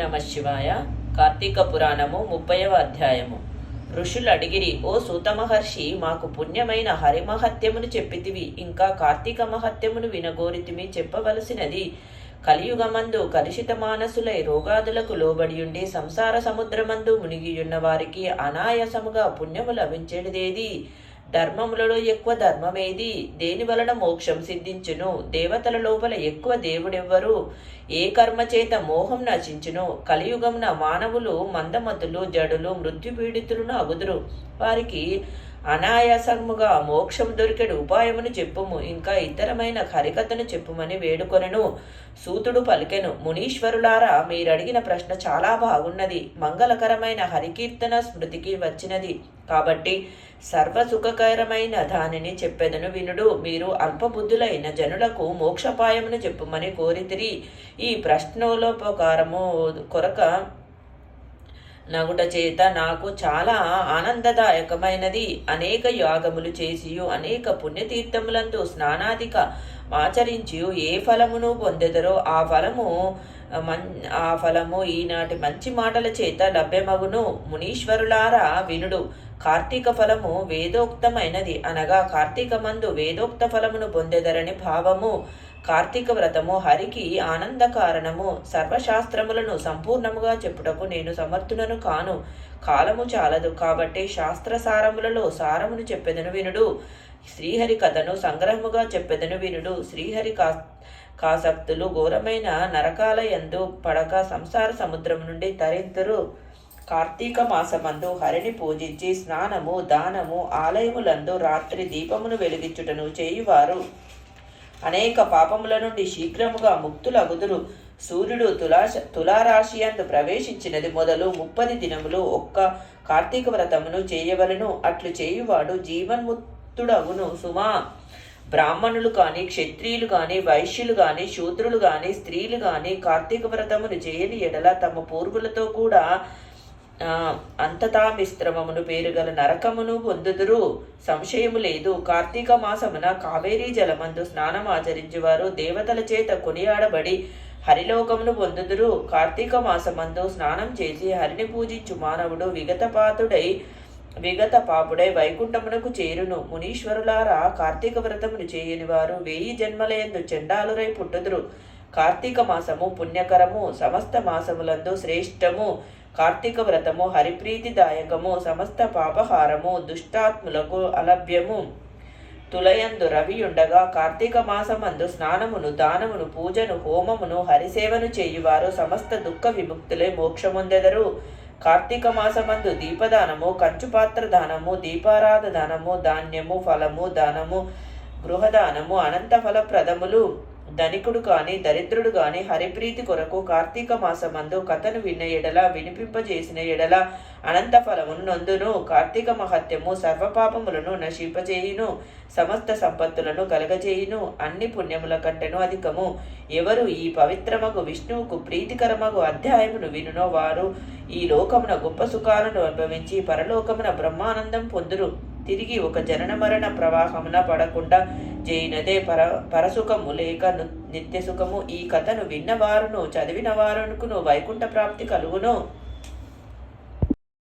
నమ శివాయ. కార్తీక పురాణము ముప్పైవ అధ్యాయము. ఋషులు అడిగిరి ఓ సూత మహర్షి మాకు పుణ్యమైన హరిమహత్యమును చెప్పితివి. ఇంకా కార్తీక మహత్యమును వినగోరితిమి చెప్పవలసినది. కలియుగమందు కలుషిత మానసులై రోగాదులకు లోబడియుండి సంసార సముద్రమందు మునిగియున్న వారికి అనాయాసముగా పుణ్యము లభించేటిదేది ధర్మములలో ఎక్కువ ధర్మమేది? దేని వలన మోక్షం సిద్ధించును? దేవతల లోపల ఎక్కువ దేవుడెవ్వరు? ఏ కర్మ చేత మోహం నశించును? కలియుగంన మానవులు మందమతులు జడులు మృత్యుపీడితులను అగుదురు. వారికి అనాయాసముగా మోక్షం దొరికెడు ఉపాయమును చెప్పుము ఇంకా ఇతరమైన హరికథను చెప్పుమని వేడుకొనెను. సూతుడు పలికెను మునీశ్వరులారా మీరడిగిన ప్రశ్న చాలా బాగున్నది. మంగళకరమైన హరికీర్తన స్మృతికి వచ్చినది. కాబట్టి సర్వసుఖకరమైన దానిని చెప్పెదను వినుడు. మీరు అల్పబుద్ధులైన జనులకు మోక్షపాయమును చెప్పుమని కోరితిరి. ఈ ప్రశ్నలోపకారము కొరక నగుట చేత నాకు చాలా ఆనందదాయకమైనది. అనేక యాగములు చేసియు అనేక పుణ్యతీర్థములందు స్నానాదిక ఆచరించియు. ఏ ఫలమును పొందెదరో ఆ ఫలము మన్ ఆ ఫలము ఈనాటి మంచి మాటల చేత లభ్యమగును. మునీశ్వరులారా వినుడు. కార్తీక ఫలము వేదోక్తమైనది అనగా కార్తీక మందు వేదోక్త ఫలమును పొందెదరని భావము. కార్తీక వ్రతము హరికి ఆనంద కారణము. సర్వశాస్త్రములను సంపూర్ణముగా చెప్పుటకు నేను సమర్థునను కాను. కాలము చాలదు కాబట్టి శాస్త్ర సారములలో సారమును చెప్పెదను వినుడు. శ్రీహరి కథను సంగ్రహముగా చెప్పెదను వినుడు. శ్రీహరి కా కాసక్తులు ఘోరమైన నరకాల ఎందు పడక సంసార సముద్రం నుండి తరింతురు. కార్తీక మాసమందు హరిని పూజించి స్నానము దానము ఆలయములందు రాత్రి దీపమును వెలిగించుటను చేయువారు. అనేక పాపముల నుండి శీఘ్రముగా ముక్తులగుదురు. సూర్యుడు తులాశ తులారాశి అందు ప్రవేశించినది మొదలు ముప్పది దినములు ఒక్క కార్తీక వ్రతమును చేయవలను. అట్లు చేయువాడు జీవన్ముక్తుడగును సుమా. బ్రాహ్మణులు కానీ క్షత్రియులు కానీ వైశ్యులు కానీ శూద్రులు కానీ స్త్రీలు కానీ కార్తీక వ్రతమును చేయని ఎడల తమ పూర్వులతో కూడా ఆ, అంతతామిశ్రమమును పేరుగల నరకమును పొందుదురు. సంశయము లేదు. కార్తీక మాసమున కావేరీ జలమందు స్నానం ఆచరించువారు. దేవతల చేత కొనియాడబడి హరిలోకమును పొందుదురు. కార్తీక మాసమందు స్నానం చేసి హరిని పూజించు మానవుడు విగతపాతుడై విగత పాపుడై వైకుంఠమునకు చేరును. మునీశ్వరులారా కార్తీక వ్రతమును చేయని వారు వెయ్యి జన్మలయందు చెండాలురై పుట్టుదురు. కార్తీక మాసము పుణ్యకరము. సమస్త మాసములందు శ్రేష్టము. కార్తీక వ్రతము హరిప్రీతిదాయకము సమస్త పాపహారము దుష్టాత్ములకు అలభ్యము. తులయందు రవి ఉండగా కార్తీక మాసమందు స్నానమును దానమును పూజను హోమమును హరిసేవను చేయువారు సమస్త దుఃఖ విముక్తులే మోక్షముందెదరు. కార్తీక మాసమందు దీపదానము కంచుపాత్ర దానము దీపారాధ దానము ధాన్యము ఫలము దానము గృహదానము అనంత ఫలప్రదములు. ధనికుడు కాని దరిద్రుడు గాని హరిప్రీతి కొరకు కార్తీక మాసమందు కథను విన్న ఎడల వినిపింపజేసిన ఎడల అనంత ఫలమును నొందును. కార్తీక మహత్యము సర్వపాపములను నశింపజేయును సమస్త సంపత్తులను కలగజేయును అన్ని పుణ్యముల కంటెను అధికము. ఎవరు ఈ పవిత్రమగు విష్ణువుకు ప్రీతికరమగు అధ్యాయమును వినునో వారు ఈ లోకమున గొప్ప సుఖాలను అనుభవించి పరలోకమున బ్రహ్మానందం పొందురు. తిరిగి ఒక జనన మరణ ప్రవాహమున పడకుండా జైనదే పర పరసుఖము లేక నిత్యసుఖము. ఈ కథను విన్నవారును చదివిన వారునుకును వైకుంఠ ప్రాప్తి కలుగును.